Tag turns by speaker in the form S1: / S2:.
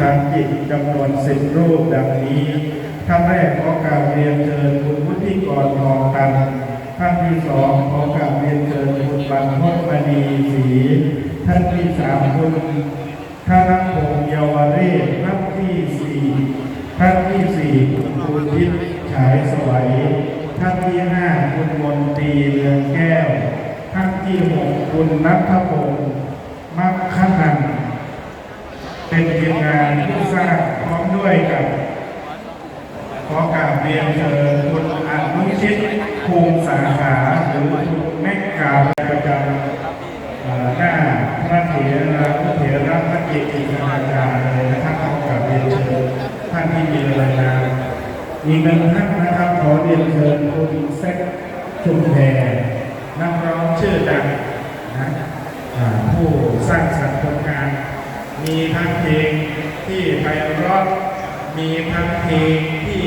S1: ทางจิตจำนวนสิบรูปดังนี้ ท่านแรกขอกราบเรียนเชิญคุณวุฒิกรทองตัน ท่านที่สองขอกราบเรียนเชิญคุณบรรพตมณีศรีท่านที่สามคุณธนพงษ์เยาวเรศท่านที่สี่ท่านที่สี่คุณภูทิพย์ฉายสวัยท่านที่ห้าคุณมนตรีเรืองแก้ว ท่านที่หกคุณนัทพงศ์ เป็นทีมงานผู้สร้างพร้อมด้วยกับขอกราบเรียนเชิญคุณอนุชิตภูมิสาขาหรือคุณแม่กาวประจำหน้าพระเถระพระเถระพระเกจิคณาจารย์เลยนะครับขอกราบเรียนเชิญท่านที่มีรายนามอีกหนึ่งท่านนะครับขอเรียนเชิญคุณเซ็กชุมแพรนักร้องชื่อดังนะผู้สร้างสรรค์ มีทั้งเพลงที่ไพเราะมีทั้งเพลงที่